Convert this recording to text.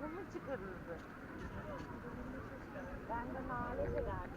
Çok çıkarırdı. Ben de nane severdim.